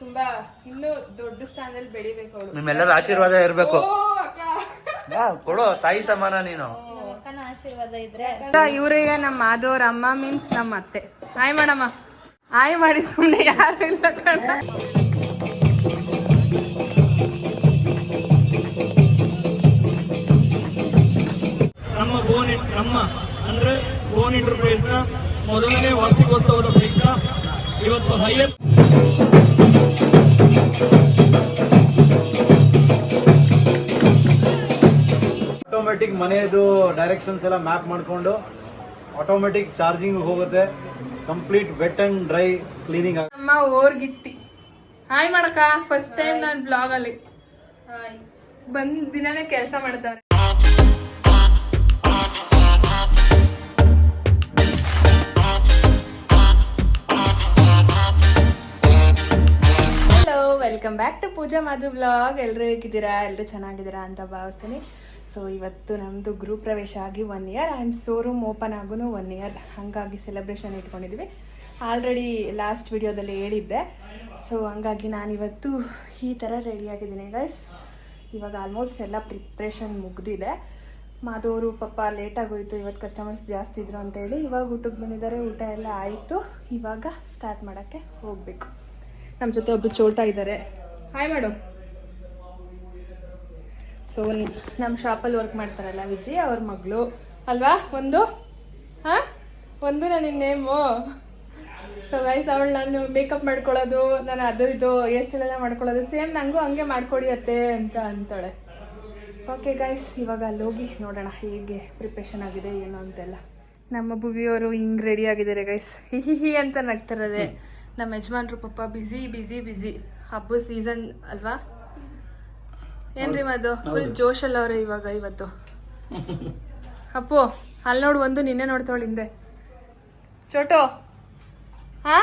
ತುಂಬಾ ಇನ್ನೂ ದೊಡ್ಡ ಸ್ಥಾನದಲ್ಲಿ ಬೆಳಿಬೇಕು ಅವಳು. ನಿಮ್ಮೆಲ್ಲರ ಆಶೀರ್ವಾದ ಇರ್ಬೇಕು. ಕೊಡು ತಾಯಿ ಸಮಾನ ನೀನು. ಅಕ್ಕನ ಆಶೀರ್ವಾದ ಇದ್ರೆ. ಇವರಿಗೆ ನಮ್ಮ ಮಾಧವ್ರ ಅಮ್ಮ ಮೀನ್ಸ್ ನಮ್ಮ ಅತ್ತೆ. ಹಾಯ್ ಮಾಡಮ್ಮ ಹಾಯ್ ಮಾಡಿ ಸುಮ್ಮನೆ ಯಾರು ಇಲ್ಲ ಕಣ ನಮ್ಮ ಬೋನ್ ನಮ್ಮ ಅಂದ್ರೆ ಬೋನ್ ಎಂಟರ್ಪ್ರೈಸ್ನ ಮೊದಲನೇ ವಾರ್ಷಿಕೋತ್ಸವದ ಪ್ರಯುಕ್ತ ಇವತ್ತು ಹೈಯರ್ ಆಟೋಮೆಟಿಕ್ ಮನೆಯದು ಡೈರೆಕ್ಷನ್ಸ್ ಎಲ್ಲ ಮ್ಯಾಪ್ ಮಾಡಿಕೊಂಡು ಆಟೋಮೆಟಿಕ್ ಚಾರ್ಜಿಂಗ್ ಹೋಗುತ್ತೆ. Complete wet and dry cleaning ನಮ್ಮ ಓರ್ಗಿತ್ತಿ ಹಾಯ್ ಮಾಡಕ ಫಸ್ಟ್ ಟೈಮ್ ನಾನು ಬ್ಲಾಗ್ ಅಲ್ಲಿ. ಬಂದ್ ದಿನಾನೇ ಕೆಲಸ ಮಾಡ್ತಾರೆ. Hello welcome back to Pooja Madhu vlog ಎಲ್ಲರೂ ಹೇಗಿದ್ದೀರಾ? ಎಲ್ಲರೂ ಚೆನ್ನಾಗಿದ್ದೀರಾ ಅಂತ ಭಾವಿಸ್ತೀನಿ. ಸೊ ಇವತ್ತು ನಮ್ಮದು ಗ್ರೂಪ್ ಪ್ರವೇಶ ಆಗಿ one year and showroom open ಆಗೂ ಒನ್ ಇಯರ್ ಹಾಗಾಗಿ ಸೆಲೆಬ್ರೇಷನ್ ಇಟ್ಕೊಂಡಿದ್ವಿ. ಆಲ್ರೆಡಿ ಲಾಸ್ಟ್ ವಿಡಿಯೋದಲ್ಲಿ ಹೇಳಿದ್ದೆ. ಸೊ ಹಂಗಾಗಿ ನಾನಿವತ್ತು ಈ ಥರ ರೆಡಿಯಾಗಿದ್ದೀನಿ ಗೈಸ್ ಇವಾಗ ಆಲ್ಮೋಸ್ಟ್ ಎಲ್ಲ ಪ್ರಿಪ್ರೇಷನ್ ಮುಗ್ದಿದೆ. ಮಾಧವರು ಪಾಪ ಲೇಟ್ ಹೋಯ್ತು ಇವತ್ತು ಕಸ್ಟಮರ್ಸ್ ಜಾಸ್ತಿ ಇದ್ರು ಅಂತೇಳಿ ಇವಾಗ ಊಟಕ್ಕೆ ಬಂದಿದ್ದಾರೆ, ಊಟ ಎಲ್ಲ ಆಯಿತು. ಇವಾಗ ಸ್ಟಾರ್ಟ್ ಮಾಡೋಕ್ಕೆ ಹೋಗಬೇಕು. ನಮ್ಮ ಜೊತೆ ಒಬ್ಬರು ಚೋಲ್ಟಾ ಇದ್ದಾರೆ. ಹಾಯ್ ಮಾಡು. ಸೊ ನಮ್ಮ ಶಾಪಲ್ಲಿ ವರ್ಕ್ ಮಾಡ್ತಾರಲ್ಲ ವಿಜಯ್ ಅವ್ರ ಮಗಳು. ಅಲ್ವಾ? ಒಂದು? ಹಾಂ? ಒಂದು ನನ್ನ ನೇಮು ಸೊ ಗೈಸ್ ಅವಳು ನಾನು ಮೇಕಪ್ ಮಾಡ್ಕೊಳ್ಳೋದು, ನಾನು ಅದು ಇದು ಎಲ್ಲ ಮಾಡ್ಕೊಳ್ಳೋದು ಸೇಮ್ ನನಗೂ ಹಂಗೆ ಮಾಡ್ಕೊಡಿ ಅತ್ತೆ ಅಂತ ಅಂತಾಳೆ. ಓಕೆ ಗೈಸ್ ಇವಾಗ ಅಲ್ಲಿ ಹೋಗಿ ನೋಡೋಣ ಹೇಗೆ ಪ್ರಿಪ್ರೇಷನ್ ಆಗಿದೆ, ಏನು ಅಂತೆಲ್ಲ. ನಮ್ಮ ಭುವಿಯವರು ಹಿಂಗೆ ರೆಡಿ ಆಗಿದ್ದಾರೆ ಗೈಸ್ ಹಿ ಹಿ ಅಂತ ನಗ್ತಿರೋದೆ ನಮ್ಮ ಯಜಮಾನ್ರು ಪಾಪ ಬಿಸಿ ಬಿಸಿ ಬಿಸಿ ಹಬ್ಬ ಸೀಸನ್ ಅಲ್ವಾ? ಏನ್ರಿ ಮದು ಫುಲ್ ಜೋಶಲ್ಲ ಅವ್ರೆ ಇವಾಗ ಇವತ್ತು. ಅಪ್ಪು ಅಲ್ಲಿ ನೋಡು ಒಂದು ನಿನ್ನೆ ನೋಡ್ತಾವಳು ಹಿಂದೆ. ಚೋಟೋ. ಹಾ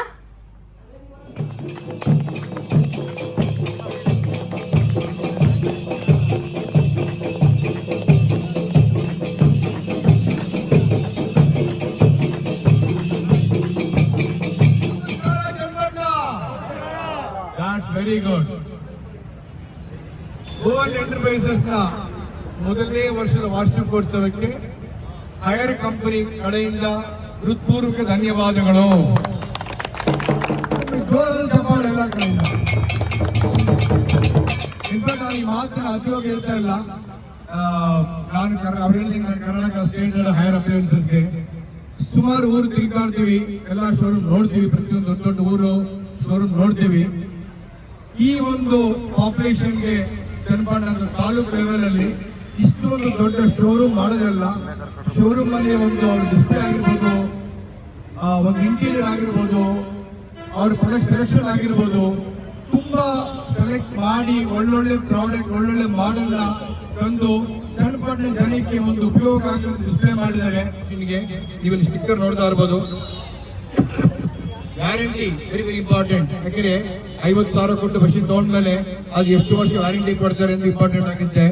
ವೆರಿ very ಗೋಲ್ಡ್ ಎಂಟರ್ಪ್ರೈಸಸ್ನ ಮೊದಲನೇ ವರ್ಷದ ವಾರ್ಷಿಕೋತ್ಸವಕ್ಕೆ ಹೈರ್ ಕಂಪನಿ ಕಡೆಯಿಂದ ಹೃತ್ಪೂರ್ವಕ ಧನ್ಯವಾದಗಳು. ಇನ್ಫ್ಯಾಕ್ಟ್ ನಾನು ಈ ಅತಿಯೋಗಿ ಹೇಳ್ತಾ ಇಲ್ಲ. ನಾನು ಅವ್ರು ಕರ್ನಾಟಕ ಸ್ಟೇಟ್ ಹೈಯರ್ ಅಪಿಯರೆನ್ಸಸ್ಗೆ ಸುಮಾರು ಊರು ತಿರುಗಾಡ್ತೀವಿ. ಎಲ್ಲ ಶೋರೂಮ್ ನೋಡ್ತೀವಿ. ಪ್ರತಿಯೊಂದು ದೊಡ್ಡ ದೊಡ್ಡ ಊರು ಶೋರೂಮ್ ನೋಡ್ತೀವಿ. ಈ ಒಂದು ಪಾಪ್ಯುಲೇಷನ್ಗೆ ಚನ್ನಪಟ್ಟಣ ತಾಲೂಕು ಲೆವೆಲ್ ಅಲ್ಲಿ ಇಷ್ಟೊಂದು ದೊಡ್ಡ ಶೋರೂಮ್ ಮಾಡೋದಲ್ಲ ಶೋರೂಮ್ ಅಲ್ಲಿ ಒಂದು ಡಿಸ್ಪ್ಲೇ ಆಗಿರ್ಬೋದು ಒಂದು ಇಂಟೀರಿಯರ್ ಆಗಿರ್ಬೋದು, ಅವ್ರ ಪ್ರಾಡಕ್ಟ್ ಸೆಲೆಕ್ಷನ್ ಆಗಿರ್ಬೋದು, ತುಂಬಾ ಸೆಲೆಕ್ಟ್ ಮಾಡಿ ಒಳ್ಳೊಳ್ಳೆ ಪ್ರಾಡಕ್ಟ್ ಒಳ್ಳೊಳ್ಳೆ ಮಾಡೆಲ್ ತಂದು ಚನ್ನಪಟ್ಟಣ ಜನಕ್ಕೆ ಒಂದು ಉಪಯೋಗ ಆಗಿ ಡಿಸ್ಪ್ಲೇ ಮಾಡಿದ್ದಾರೆ. ನಿಮಗೆ ನೀವು ಸ್ಟಿಕ್ಕರ್ ನೋಡ್ತಾ ಇರ್ಬೋದು. ವ್ಯಾರಂಟಿ ವೆರಿ ವೆರಿ ಇಂಪಾರ್ಟೆಂಟ್ ಯಾಕಂದ್ರೆ ಐವತ್ತು ಸಾವಿರ ಕೊಟ್ಟು ಮಷಿನ್ ತಗೊಂಡ್ಮೇಲೆ ಅದು ಎಷ್ಟು ವರ್ಷ ವ್ಯಾರಂಟಿ ಕೊಡ್ತಾರೆ ಅಂತ ಇಂಪಾರ್ಟೆಂಟ್ ಆಗುತ್ತೆ.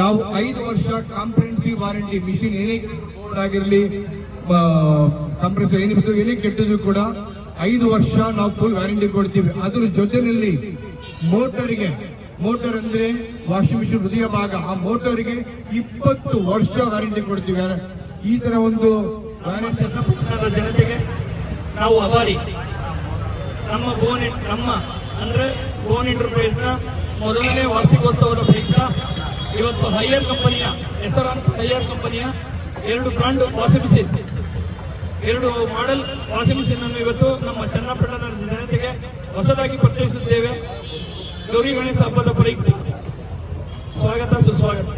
ನಾವು ಐದು ವರ್ಷ ಕಾಂಪ್ರಿಹೆನ್ಸಿವ್ ವಾರಂಟಿ ಮಿಷಿನ್ ಏನೇ ಆಗಿರಲಿ ಕಂಪ್ರೆಸರ್ ಏನೇ ಬಿದ್ದು ಏನೇ ಕೆಟ್ಟಿದ್ರು ಕೂಡ ಐದು ವರ್ಷ ನಾವು ಫುಲ್ ವ್ಯಾರಂಟಿ ಕೊಡ್ತೀವಿ. ಅದ್ರ ಜೊತೆಯಲ್ಲಿ ಮೋಟರ್ಗೆ, ಮೋಟರ್ ಅಂದ್ರೆ ವಾಷಿಂಗ್ ಮಿಷಿನ್ ಹೃದಯ ಭಾಗ, ಆ ಮೋಟರ್ಗೆ ಇಪ್ಪತ್ತು ವರ್ಷ ವ್ಯಾರಂಟಿ ಕೊಡ್ತೀವಿ. ಈ ತರ ಒಂದು ವ್ಯಾರಂಟಿ ಜನತೆಗೆ ನಾವು ಅಭಾರಿ ನಮ್ಮ ಬೋನ್ ನಮ್ಮ ಅಂದ್ರೆ ಬೋನ್ನ ಮೊದಲನೇ ವಾರ್ಷಿಕೋತ್ಸವದ ಪ್ರಯುಕ್ತ ಇವತ್ತು ಹೈಯರ್ ಕಂಪನಿಯ ಹೆಸರಾಂತ ಹೈಯರ್ ಕಂಪನಿಯ ಎರಡು ಬ್ರಾಂಡ್ ವಾಷಿಂಗ್ ಮಿಷಿನ್ ಎರಡು ಮಾಡೆಲ್ ವಾಷಿಂಗ್ ಮಿಷಿನ್ ಅನ್ನು ಇವತ್ತು ನಮ್ಮ ಚನ್ನಪಟ್ಟಣ ಜನತೆಗೆ ಹೊಸದಾಗಿ ಪರಿಚಯಿಸುತ್ತೇವೆ ಗೌರಿ ಗಣೇಶ ಹಬ್ಬದ ಪ್ರಯುಕ್ತ. ಸ್ವಾಗತ, ಸುಸ್ವಾಗತ.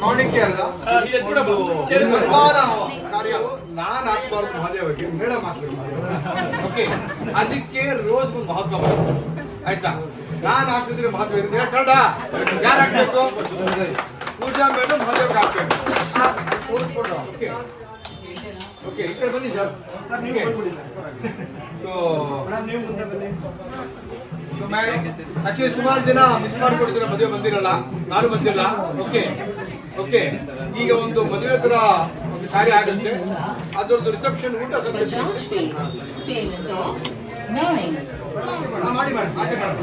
ಕಾಣಿಕೆ ಅಲ್ಲ? ಇದೆ ಒಂದು ಸೇರಿಸಿ. ಸನ್ಮಾನ ಕಾರ್ಯ. ನಾನ್ ಹಾಕ್ಬಾರ್ದು ಮಹಾದೇವರಿಗೆ ಮೇಡಮ್ ಹಾಕ್ಬೇಕು ಓಕೆ ಅದಕ್ಕೆ ರೋಸ್ ಒಂದು ಹಾಕಬಾರ್ದು ಆಯ್ತಾ? ನಾನು ಹಾಕಿದ್ರೆ ಮಹತ್ವ ಇರುತ್ತೆ ಕನ್ನಡ? ಯಾರು ಹಾಕ್ಬೇಕು? ಪೂಜಾ ಮೇಡಮ್ ಮಹಾದೇವ್ಗೆ ಹಾಕ್ಬೇಕು. ಓಕೆ ಓಕೆ ಈ ಕಡೆ ಬನ್ನಿ ಸರ್. ಸರ್ ನೀವು ಸೊ ಆಕ್ಚುಲಿ ಸುಮಾರು ಜನ ಮಿಸ್ ಮಾಡ್ಕೊಡ್ತೀರ ಮದುವೆ ಬಂದಿರಲ್ಲ? ನಾನು ಬಂದಿರಲ್ಲ ಓಕೆ ಓಕೆ ಈಗ ಒಂದು ಮದುವೆ ತರ ಒಂದು ಕಾರ್ಯ ಆಗುತ್ತೆ. ಅದರದ್ದು ರಿಸೆಪ್ಷನ್ ಊಟ ಮಾಡಿ ಮಾಡಿ ಮಾಡಿ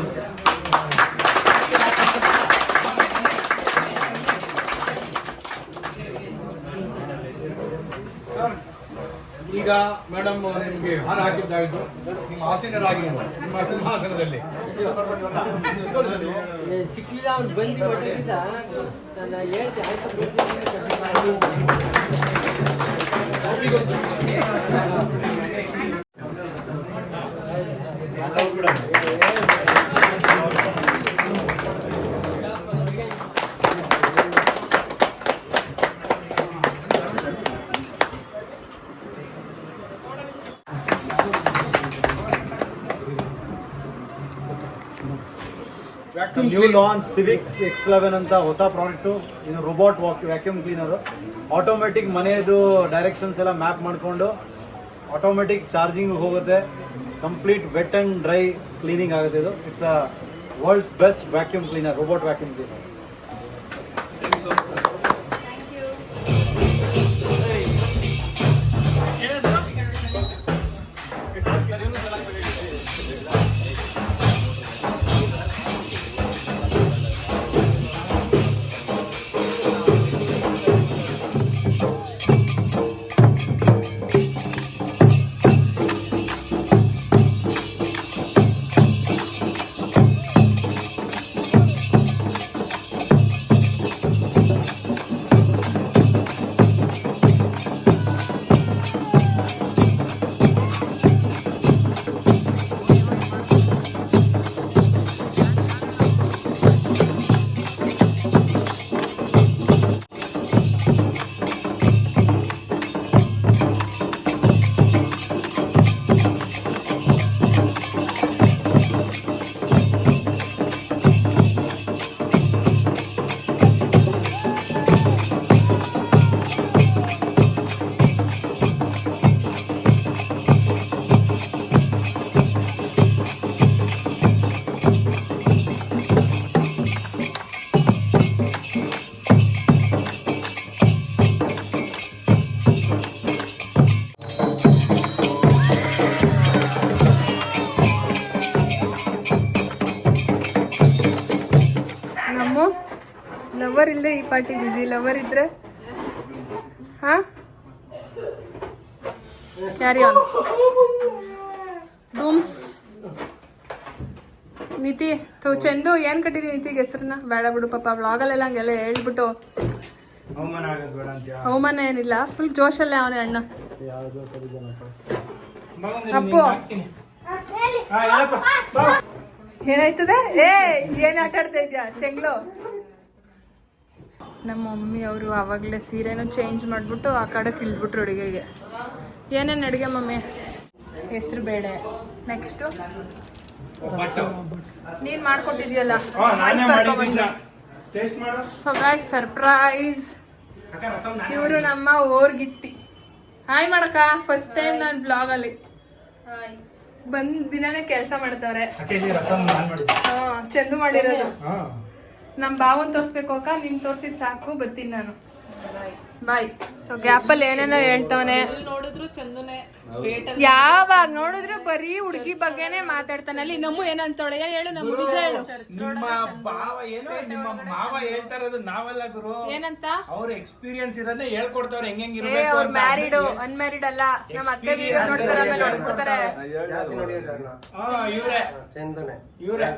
ಈಗ ಮೇಡಮ್ ನಿಮಗೆ ಹಾರ ಹಾಕಿದ್ದಾಗಿದ್ದು ನಿಮ್ಮ ಆಸೀನರಾಗಿ ನಿಮ್ಮ ಸಿಂಹಾಸನದಲ್ಲಿ. ಸಿಕ್ಕಿದ ಅವ್ನು ಬಂದು ಕೊಟ್ಟಿದ್ದ ನನ್ನ ಹೇಳ್ದೆ ಆಯ್ತು new launch civic X eleven ಅಂತ ಹೊಸ ಪ್ರಾಡಕ್ಟು ಇದು robot vac vacuum cleaner automatic ಮನೆಯದು directions ಎಲ್ಲ ಮ್ಯಾಪ್ ಮಾಡಿಕೊಂಡು ಆಟೋಮೆಟಿಕ್ ಚಾರ್ಜಿಂಗ್ ಹೋಗುತ್ತೆ. Complete wet and dry cleaning ಆಗುತ್ತೆ ಇದು. It's a world's best vacuum cleaner robot vacuum cleaner party busy lover ಇದ್ರೆ? ಹಾ? ಕ್ಯಾರಿ ಆನ್ ಡೂಮ್ಸ್ ನೀತಿ ತೋ ಚಂದು ಏನ್ ಕಟ್ಟಿದಿ ನಿತಿಗೆ ಹೆಸರನ್ನ? ಬೇಡ ಬಿಡು ಪಾಪ ವ್ಲಾಗಲ್ಲೆಲ್ಲ ಹಂಗೆಲ್ಲ ಹೇಳ್ಬಿಟ್ಟು. ಅವಮಾನ ಏನಿಲ್ಲ ಫುಲ್ ಜೋಶಲ್ಲೇ ಅವನೇ ಅಣ್ಣ. ಅಪ್ಪು. ಏನಾಯ್ತದೆ? ಏ ಏನ್ ಆಟ ಆಡ್ತಾ ಇದ್ಯಾ? ಚೆಂಗ್ಲು ನಮ್ಮ ಮಮ್ಮಿ ಅವರು ಆವಾಗಲೇ ಸೀರೆನೂ ಚೇಂಜ್ ಮಾಡಿಬಿಟ್ಟು ಆ ಕಡೆ ಇಳಿದ್ಬಿಟ್ರು ಅಡುಗೆಗೆ. ಏನೇನು ಅಡುಗೆ ಮಮ್ಮಿ? ಹೆಸರು ಬೇಳೆ. ನೆಕ್ಸ್ಟು. ನೀನು ಮಾಡ್ಕೊಟ್ಟಿದ್ಯಲ್ಲ? ಸೊಗಾಯ್ ನಾನೇ ಮಾಡಿದ್ದಿಲ್ಲ ಟೇಸ್ಟ್ ಮಾಡು. ಸೊ ಗಾಯ್ಸ್ ಸರ್ಪ್ರೈಸ್ ಇವರು ನಮ್ಮ ಓರ್ಗಿಟ್ಟಿ ಹಾಯ್ ಮಾಡಕ್ಕ ಫಸ್ಟ್ ಟೈಮ್ ನಾನು ಬ್ಲಾಗಲ್ಲಿ ಬಂದ್ ದಿನಾನೇ ಕೆಲಸ ಮಾಡ್ತಾರೆ. ಚಂದು ಮಾಡಿರೋದು. ಹಾ. ನಮ್ ಬಾವನ್ ತೋರ್ಸ್ಬೇಕು ಅಕ್ಕ ನಿನ್ ತೋರ್ಸಿದ್ ಸಾಕು ಬರ್ತೀನಿ ನಾನು. ಬಾಯ್ ಸೊ ಗ್ಯಾಪಲ್ಲಿ ಏನೇನೋ ಹೇಳ್ತವನೆ. ಯಾವಾಗ ನೋಡಿದ್ರು ಬರೀ ಹುಡುಗಿ ಬಗ್ಗೆನೇ ಮಾತಾಡ್ತಾನೆ. ಅಲ್ಲಿ ನಮ್ಮ ಏನಂತೋಳೆ ಏನ್ ಹೇಳು ನಮ್ಮ ನಿಜ ಹೇಳು. ನಿಮ್ಮ ಭಾವ ಏನೋ ನಿಮ್ಮ ಮಾವ ಹೇಳ್ತಾ ಇರೋದು ನಾವಲ್ಲ ಗುರು. ಏನಂತ? ಅವ್ರ ಎಕ್ಸ್ಪೀರಿಯನ್ಸ್ ಇರೋದೇ ಹೇಳ್ಕೊಡ್ತಾವ್ರೆ ಹೆಂಗ್ ಹೆಂಗ್ ಏ ಇರ್ಬೇಕು ಅವ್ರ ಮ್ಯಾರಿಡ್ ಅನ್ಮ್ಯಾರಿಡ್ ಅಲ್ಲ. ನಮ್ಮ ಅತ್ತೆ ವಿಡಿಯೋ ನೋಡ್ತಾರೆ ಆಮೇಲೆ ಹೊಡ್ಕೊಡ್ತಾರೆ. ಹಾ, ಇವ್ರೆ. ಇವ್ರೆ.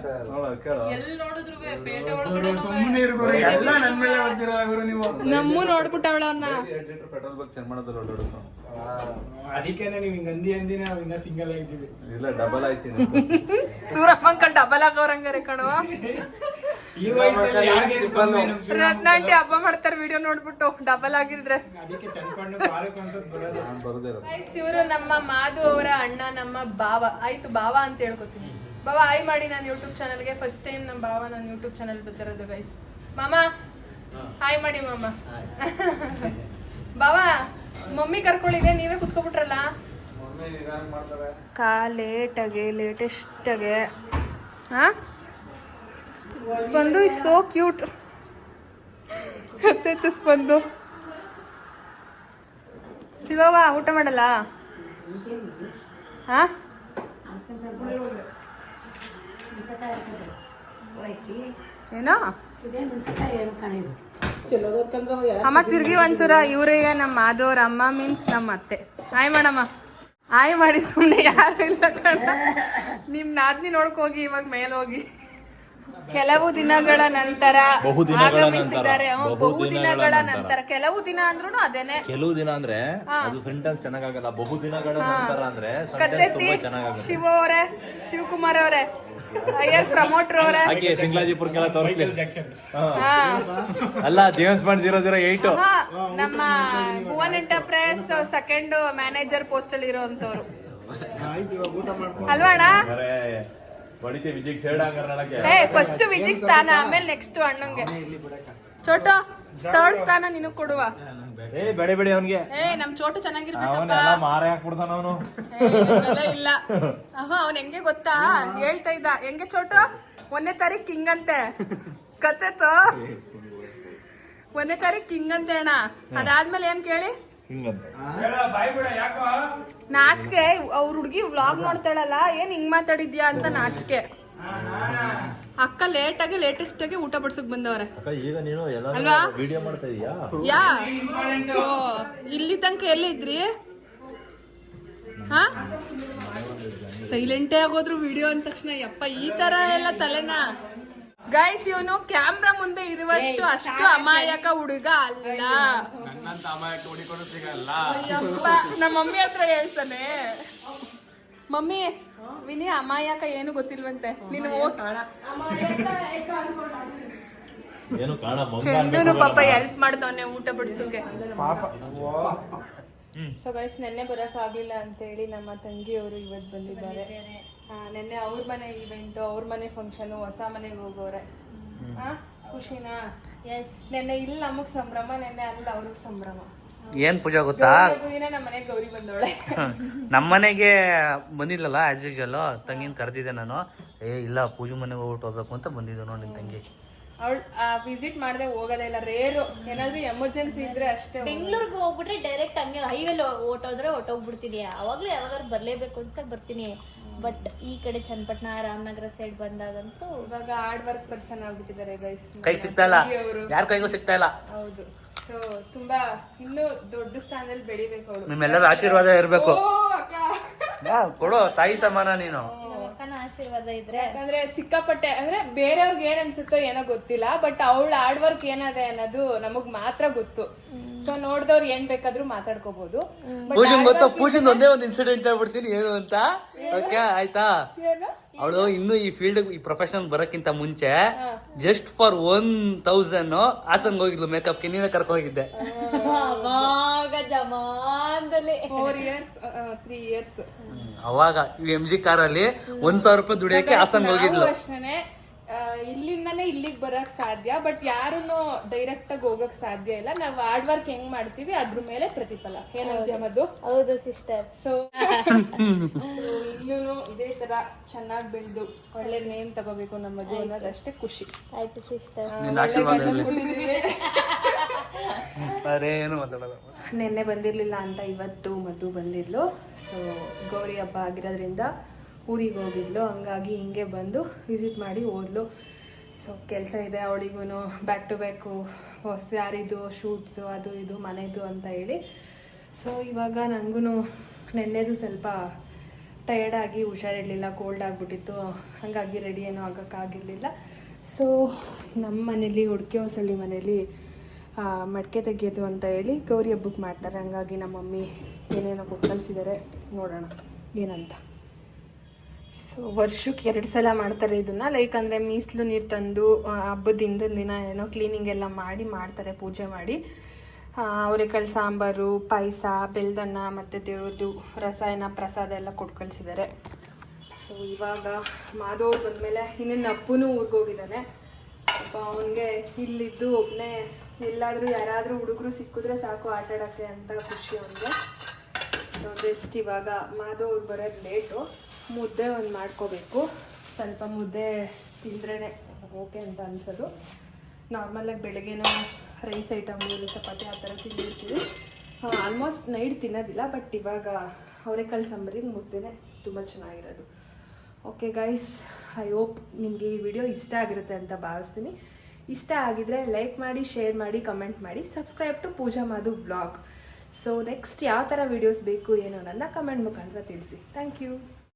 ಪೇಟೆ ಒಳಗಡೆ ಸುಮ್ಮನೆ ಗುರು, ಎಲ್ಲ ನನ್ ಮೇಲೆ ಓದ್ತಿರೋದ ಗುರು ನೀವು? ನಮ್ಮೂ ನೋಡ್ಬಿಟ್ಟವಳ ಅವ್ನ ಎರಡು ಲೀಟರ್ ಪೆಟ್ರೋಲ್ ಬಗ್ಗೆ ಚೆನ್ನ ಮಾಡೋದಲ್ಲ ಅದಕ್ಕೇನೆ ನೀವು ಹಿಂಗ್ ಅಂದಿ ಅಂದಿನ ನಾವ್ ಇನ್ನ ಸಿಂಗಲ್ ಆಗಿದ್ದೀವಿ. ಇಲ್ಲ ಡಬಲ್ ಆಯ್ತೀನಿ ಸೂರಪ್ಪಂಕಲ್ ಡಬಲ್ ಆಗೋರಂಗಾರೆ ಕಣವ ಈ ವಯಸ್ಸಲ್ಲಿ ಯಾರಿಗೆ ಕಮ್ಮಿ ರತ್ನಾಂಟಿ ಹಬ್ಬ ಮಾಡ್ತಾರೆ ವಿಡಿಯೋ ನೋಡ್ಬಿಟ್ಟು ಡಬಲ್ ಆಗಿದ್ರೆ. ಅದಕ್ಕೆ ಚನ್ಕೊಂಡು ಪಾಲಕ್ ಅನ್ಸೋದ್ ಬರೋದು ಇವರು ನಮ್ಮ ಮಾಧು ಅವರ ಅಣ್ಣ ನಮ್ಮ ಬಾವ ಆಯ್ತು ಬಾವ ಅಂತ ಹೇಳ್ಕೊತೀನಿ. ಬಾವ ಆಯ್ ಮಾಡಿ ನಾನು ಯೂಟ್ಯೂಬ್ ಚಾನಲ್ಗೆ ಫಸ್ಟ್ ಟೈಮ್ ನಮ್ಮ ಬಾವ ನಾನು ಯೂಟ್ಯೂಬ್ ಚಾನಲ್ ಬರ್ತಿರೋದು ಗೈಸ್ ಮಾಮ? ಹಾಯ್ ಮಾಡಿ ಮಾಮ. ಭಾವ? ಮಮ್ಮಿ ಕರ್ಕೊಳ್ಳಿದೆ ನೀವೇ ಕುತ್ಕೊಬಿಟ್ರಲ್ಲ? ಕಾ ಲೇಟಾಗೆ ಲೇಟೆಸ್ಟಾಗೆ. ಹಾ ಸ್ಪಂದು ಇಸ್ ಸೋ ಕ್ಯೂಟ್ ಗೊತ್ತಾಯ್ತು ಸ್ಪಂದು. ಶಿವವ ಊಟ ಮಾಡಲ್ಲ? ಹಾ ಏನೋ? ಅಮ್ಮ ತಿರ್ಗಿ ಒಂಚೂರ ಇವ್ರಿಗೆ ನಮ್ಮ ಮಾಧವ್ರ ಅಮ್ಮ ಮೀನ್ಸ್ ನಮ್ಮ ಅತ್ತೆ. ಹಾಯ್ ಮಾಡಮ್ಮ. ಹಾಯ್ ಮಾಡಿ ಸುಮ್ಮನೆ ಯಾರು ಇಲ್ಲ ನಿಮ್ ನಾದ್ನಿ ನೋಡ್ಕೋಗಿ ಇವಾಗ ಮೇಲ್ ಹೋಗಿ. ಕೆಲವು ದಿನಗಳ ನಂತರ ಆಗಮಿಸಿದ್ದಾರೆ. ಬಹು ದಿನಗಳ ನಂತರ. ಕೆಲವು ದಿನ ಅಂದ್ರೂ ಅದೇನೆ. ಕೆಲವು ದಿನ ಅಂದ್ರೆ ಅದು ಸೆಂಟೆನ್ಸ್ ಚೆನ್ನಾಗಲ್ಲ ಬಹು ದಿನಗಳ ನಂತರ ಅಂದ್ರೆ ಶಿವ ಅವರೇ ಶಿವಕುಮಾರ್ ಅವರೇ ಅಯ್ಯರ್ ಪ್ರಮೋಟರ್ ಅವರೇ. ಹಾಗೆ ಸಿಂಗ್ಲಾಜಿಪುರಕ್ಕೆಲ್ಲ ತೋರಿಸ್ಲಿ. ಅಲ್ಲ James Bond zero zero eight ನಮ್ಮ Bhuvan enterprise second manager post ಅಲ್ಲಿ ಇರೋಂತವ್ರು ಅಲ್ವಾ ಅಣ್ಣ? ಏ ಫಸ್ಟ್ ವಿಜಿಗ್ ಸ್ಥಾನ ಆಮೇಲೆ ನೆಕ್ಸ್ಟ್ ಅಣ್ಣಂಗೆ. ಚೋಟು ಥರ್ಡ್ ಸ್ಥಾನ ನಿನಗೆ ಕೊಡುವ. ಏ ಬೇಡ ಬೇಡಿ ಅವನ್ಗೆ. ಏ ನಮ್ ಚೋಟು ಚೆನ್ನಾಗಿರ್ಬೇಕಪ್ಪ. ಅವನೆಲ್ಲ ಮಾರ ಹಾಕ್ಬಿಡ್ತಾನ ಅವನು. ಏ, ಇಲ್ಲ. ಆಹಾ ಅವ್ನ್ ಹೆಂಗೆ ಗೊತ್ತಾ? ಹೇಳ್ತಾ ಇದ್ದ. ಹೆಂಗೆ ಚೋಟು? ಒಂದನೇ ತಾರೀಕ್ ಹಿಂಗಂತೆ ಅಂತೆ. ಕತ್ತೆತ್ತು ಒಂದನೇ ತಾರೀಕ್ ಕಿಂಗ್ ಅಂತೆ ಅಣ್ಣ. ಅದಾದ್ಮೇಲೆ ಏನ್ ಕೇಳಿ? ಹಿಂಗಂತ ಹೇಳ ಬಾಯ್ ಬಿಡ ಯಾಕೋ? ನಾಚಿಕೆ ಅವ್ರ ಹುಡ್ಗಿ ವ್ಲಾಗ್ ನೋಡ್ತಾಳಲ್ಲ ಏನ್ ಹಿಂಗ್ ಮಾತಾಡಿದ್ಯಾ ಅಂತ ನಾಚಿಕೆ. ಅಕ್ಕ ಲೇಟ್ ಆಗಿ ಲೇಟೆಸ್ಟ್ ಆಗಿ ಊಟ ಬಡ್ಸಕ್ ಬಂದವ್ರೆ. ಅಕ್ಕ ಈಗ ನೀನು ಎಲ್ಲ ಅಲ್ವಾ? ವಿಡಿಯೋ ಮಾಡ್ತಾ ಇದೀಯಾ? ಯಾ? ಓ ಇಲ್ಲಿ ತನಕ ಎಲ್ಲಿದ್ರಿ? ಹಾ? ಸೈಲೆಂಟೇ ಆಗೋದ್ರು ವಿಡಿಯೋ ಅಂದ ತಕ್ಷಣ ಯಪ್ಪ ಈ ತರ ಎಲ್ಲ ತಲೆನಾ. ಗೈಸ್ ಇವನು ಕ್ಯಾಮ್ರಾ ಮುಂದೆ ಇರುವಷ್ಟು ಅಷ್ಟು ಅಮಾಯಕ ಹುಡುಗ ಅಲ್ಲ. ಅಯ್ಯಪ್ಪ ನಮ್ಮ ಮಮ್ಮಿ ಹತ್ರ ಹೇಳ್ತಾನೆ. ಮಮ್ಮಿ ವಿನಿ ಅಮಾಯಕ ಏನು ಗೊತ್ತಿಲ್ವಂತೆ. ನೀನು ಹೋಗ್ ಏನು ಕಾಣ? ಮಂಗ ಚೆಂಡುನು ಪಾಪ ಹೆಲ್ಪ್ ಮಾಡ್ತಾವನೆ ಊಟ ಬಡಿಸೋಕೆ. ಸೊ ಗೈಸ್ ನೆನ್ನೆ ಬರಕ್ ಆಗ್ಲಿಲ್ಲ ಅಂತೇಳಿ ನಮ್ಮ ತಂಗಿಯವರು ಇವತ್ತು ಬಂದಿದ್ದಾರೆ. ನೆನ್ನೆ ಅವ್ರ ಮನೆ ಈವೆಂಟು ಅವ್ರ ಮನೆ ಫಂಕ್ಷನು ಹೊಸ ಮನೆಗೆ ಹೋಗೋರೆ. ಆ, ಖುಷಿನಾ? ಎಸ್ ನೆನ್ನೆ ಇಲ್ಲಿ ನಮಗ್ ಸಂಭ್ರಮ ನೆನ್ನೆ ಅಲ್ಲಿ ಅವ್ರಿಗೆ ಸಂಭ್ರಮ. ಏನ್ ಪೂಜಾ ಗೊತ್ತಾ? ನಮ್ಮ ಮನೆಗೆ ನಮ್ಮನೆಗೆ ಬಂದಿಲ್ಲಲ್ಲ ಆಸ್ ಯೂಶಲ್ ತಂಗಿನ ಕರೆದಿದ್ದೆ ನಾನು. ಏ ಇಲ್ಲ ಪೂಜೆ ಮನೆಗೆ ಹೋಗ್ಬಿಟ್ಟು ಹೋಗ್ಬೇಕು ಅಂತ ಬಂದಿದ್ದೆ ನೋಡಿ ತಂಗಿ. ಅವಳು ವಿಸಿಟ್ ಮಾಡದೆ ಹೋಗೋದೇ ಇಲ್ಲ. ರೇರು ಏನಾದ್ರೂ ಎಮರ್ಜೆನ್ಸಿ ಇದ್ರೆ ಅಷ್ಟೇ. ಬೆಂಗಳೂರಿಗೆ ಹೋಗ್ಬಿಟ್ರೆ ಡೈರೆಕ್ಟ್ ಹಂಗೆ ಹೈವೇಲಿ ಓಟೋದ್ರೆ ಹೊಟ್ಟೋಗ್ಬಿಡ್ತೀನಿ ಅವಾಗ್ಲೂ ಯಾವಾಗಾದ್ರು ಬರ್ಲೇಬೇಕು ಅನ್ಸಕ್ ಬರ್ತೀನಿ. ಬಟ್ ಈ ಕಡೆ ಚನ್ನಪಟ್ಟಣ ರಾಮನಗರ ಸೈಡ್ ಬಂದಾಗಂತೂ ಇವಾಗ ಹಾರ್ಡ್ ವರ್ಕ್ ಪರ್ಸನ್ ಆಗ್ಬಿಟ್ಟಿದ್ದಾರೆ ಗೈಸ್ ಕೈ ಸಿಗ್ತಾ ಇಲ್ಲ. ಯಾರ ಕೈಗೂ ಸಿಗ್ತಾ ಇಲ್ಲ. ಹೌದು. ಸೊ ತುಂಬಾ ಇನ್ನು ದೊಡ್ಡ ಸ್ಥಾನದಲ್ಲಿ ಬೆಳಿಬೇಕು ಅವಳು. ನಿಮ್ಮೆಲ್ಲರ ಆಶೀರ್ವಾದ ಇರಬೇಕು. ಕೊಡೋ ತಾಯಿ ಸಮಾನ ನೀನು. ಆಶೀರ್ವಾದ ಇದ್ರೆ ಯಾಕಂದ್ರೆ ಸಿಕ್ಕಾಪಟ್ಟೆ ಅಂದ್ರೆ ಬೇರೆಯವ್ರಿಗೆ ಏನ್ ಅನ್ಸುತ್ತೋ ಏನೋ ಗೊತ್ತಿಲ್ಲ ಬಟ್ ಅವಳ ಹಾರ್ಡ್ ವರ್ಕ್ ಏನದೆ ಅನ್ನೋದು ನಮಗ್ ಮಾತ್ರ ಗೊತ್ತು. ಸೊ ನೋಡಿದವ್ರು ಏನ್ ಬೇಕಾದ್ರೂ ಮಾತಾಡ್ಕೋಬಹುದು ಪೂಜನ್ ಗೊತ್ತಾ? ಪೂಜನ್ ಒಂದೇ ಒಂದು ಇನ್ಸಿಡೆಂಟ್ ಹೇಳ್ಬಿಡ್ತೀನಿ ಏನು ಅಂತ? ಓಕೆ ಆಯ್ತಾ? ಏನು? ಅವಳು ಇನ್ನು ಈ ಫೀಲ್ಡ್ ಈ ಪ್ರೊಫೆಷನ್ ಬರೋಕ್ಕಿಂತ ಮುಂಚೆ ಜಸ್ಟ್ ಫಾರ್ ಒನ್ ತೌಸಂಡ್ ಹಾಸನ್ಗೆ ಹೋಗಿದ್ಲು ಮೇಕಪ್ಗೆ ನೀನೇ ಕರ್ಕೊ ಹೋಗಿದ್ದೆ. ಅವಾಗ ಜಮಾನ್ದಲ್ಲಿ. ಫೋರ್ ಇಯರ್ಸ್ ತ್ರೀ ಇಯರ್ಸ್ ಅವಾಗ ಎಂ ಜಿ ಕಾರಲ್ಲಿ ಒಂದ್ ಸಾವಿರ ರೂಪಾಯಿ ದುಡಿಯಕ್ಕೆ ಹಾಸನ್ಗೆ ಹೋಗಿದ್ಲು. ಅಷ್ಟೇ ಇಲ್ಲಿಂದಾನೇ ಇಲ್ಲಿಗೆ ಬರಕ್ ಸಾಧ್ಯ ಬಟ್ ಯಾರನ್ನು ಡೈರೆಕ್ಟ್ ಆಗಿ ಹೋಗಕ್ ಸಾಧ್ಯ ಇಲ್ಲ. ನಾವು ಹಾರ್ಡ್ ವರ್ಕ್ ಹೆಂಗ್ ಮಾಡ್ತೀವಿ ಅದ್ರ ಮೇಲೆ ಪ್ರತಿಫಲ. ಏನಂತೀಯ ಮದ್ದು ಹೌದು. ಸಿಸ್ಟರ್ ಸೊ ಇನ್ನೂ ಇದೇ ತರ ಚೆನ್ನಾಗಿ ಬೆಳೆದು ಒಳ್ಳೆ ನೇಮ್ ತಗೋಬೇಕು ನಮ್ಮ ಅನ್ನೋದಷ್ಟೇ ಖುಷಿ. ಆಯ್ತು ಸಿಸ್ಟರ್ ನಿನ್ನ ಬಂದಿರ್ಲಿಲ್ಲ ಅಂತ ಇವತ್ತು ಮದ್ದು ಬಂದಿದ್ಲು. ಸೊ ಗೌರಿ ಹಬ್ಬ ಆಗಿರೋದ್ರಿಂದ ಊರಿಗೆ ಹೋಗಿದ್ಲು, ಹಂಗಾಗಿ ಹಿಂಗೆ ಬಂದು ವಿಸಿಟ್ ಮಾಡಿ ಹೋದ್ಲು ಸೊ ಕೆಲಸ ಇದೆ ಅವಳಿಗೂ ಬ್ಯಾಕ್ ಟು ಬ್ಯಾಕು ಸ್ಯಾರಿದು, ಶೂಟ್ಸು, ಅದು ಇದು, ಮನೆದು ಅಂತ ಹೇಳಿ. ಸೊ ಇವಾಗ ನನಗೂ ನೆನ್ನೆದು ಸ್ವಲ್ಪ ಟಯರ್ಡಾಗಿ ಹುಷಾರಿರಲಿಲ್ಲ ಕೋಲ್ಡ್ ಆಗಿಬಿಟ್ಟಿತ್ತು. ಹಾಗಾಗಿ ರೆಡಿ ಏನೂ ಆಗೋಕ್ಕಾಗಿರಲಿಲ್ಲ. ಸೊ ನಮ್ಮ ಮನೇಲಿ ಹುಡುಕಿ ಹೊಸಳ್ಳಿ ಮನೇಲಿ ಮಡಿಕೆ ತೆಗೆಯೋದು ಅಂತ ಹೇಳಿ ಗೌರಿ ಹಬ್ಬಕ್ಕೆ ಮಾಡ್ತಾರೆ. ಹಂಗಾಗಿ ನಮ್ಮ ಮಮ್ಮಿ ಏನೇನೋ ಕೊಟ್ಟು ಕಳಿಸಿದ್ದಾರೆ ನೋಡೋಣ, ಏನಂತ. ಸೊ ವರ್ಷಕ್ಕೆ ಎರಡು ಸಲ ಮಾಡ್ತಾರೆ ಇದನ್ನು. ಲೈಕ್ ಅಂದರೆ ಮೀಸಲು ನೀರು ತಂದು ಹಬ್ಬದ ಹಿಂದಿನ ದಿನ ಏನೋ ಕ್ಲೀನಿಂಗ್ ಎಲ್ಲ ಮಾಡಿ ಮಾಡ್ತಾರೆ ಪೂಜೆ ಮಾಡಿ. ಅವರೆಕಾಳು ಸಾಂಬಾರು, ಪಾಯಸ ಬೆಲ್ದಣ್ಣ ಮತ್ತು ದೇವ್ರದ್ದು ರಸಾಯನ ಪ್ರಸಾದ ಎಲ್ಲ ಕೊಟ್ಟು ಕಳಿಸಿದ್ದಾರೆ ಸೊ ಇವಾಗ ಮಾಧವ್ ಬಂದಮೇಲೆ ಇನ್ನೇನು ಅಪ್ಪನೂ ಊರಿಗೋಗಿದ್ದಾನೆ ಅಪ್ಪ ಅವನಿಗೆ ಇಲ್ಲಿದ್ದು ಒಬ್ಬನೇ ಎಲ್ಲಾದರೂ ಯಾರಾದರೂ ಹುಡುಗರು ಸಿಕ್ಕಿದ್ರೆ ಸಾಕು ಆಟ ಆಡೋಕ್ಕೆ ಅಂತ ಖುಷಿ ಅವನಿಗೆ. ಸೊ ಜಸ್ಟ್ ಇವಾಗ ಮಾಧವ್ ಅವ್ರು ಬರೋದು ಲೇಟು ಮುದ್ದೆ ಒಂದು ಮಾಡ್ಕೋಬೇಕು. ಸ್ವಲ್ಪ ಮುದ್ದೆ ತಿಂದ್ರೇ ಓಕೆ ಅಂತ ಅನ್ಸೋದು. ನಾರ್ಮಲಾಗಿ ಬೆಳಗ್ಗೆನೂ ರೈಸ್ ಐಟಮ್ ಚಪಾತಿ ಆ ಥರ ತಿಂದಿರ್ತೀವಿ. ಆಲ್ಮೋಸ್ಟ್ ನೈಟ್ ತಿನ್ನೋದಿಲ್ಲ ಬಟ್ ಇವಾಗ ಅವರೆಕಾಳು ಸಾಂಬಾರಿಗೆ ಮುದ್ದೆನೇ ತುಂಬ ಚೆನ್ನಾಗಿರೋದು. ಓಕೆ ಗೈಸ್ ಐ ಹೋಪ್ ನಿಮಗೆ ಈ ವಿಡಿಯೋ ಇಷ್ಟ ಆಗಿರುತ್ತೆ ಅಂತ ಭಾವಿಸ್ತೀನಿ. ಇಷ್ಟ ಆಗಿದ್ರೆ ಲೈಕ್ ಮಾಡಿ ಶೇರ್ ಮಾಡಿ ಕಮೆಂಟ್ ಮಾಡಿ. Subscribe to Pooja Madhu vlog so next ಯಾವ ಥರ ವೀಡಿಯೋಸ್ ಬೇಕು, ಏನೋ ನನ್ನ ಕಮೆಂಟ್ ಮುಖಾಂತರ ತಿಳಿಸಿ. Thank you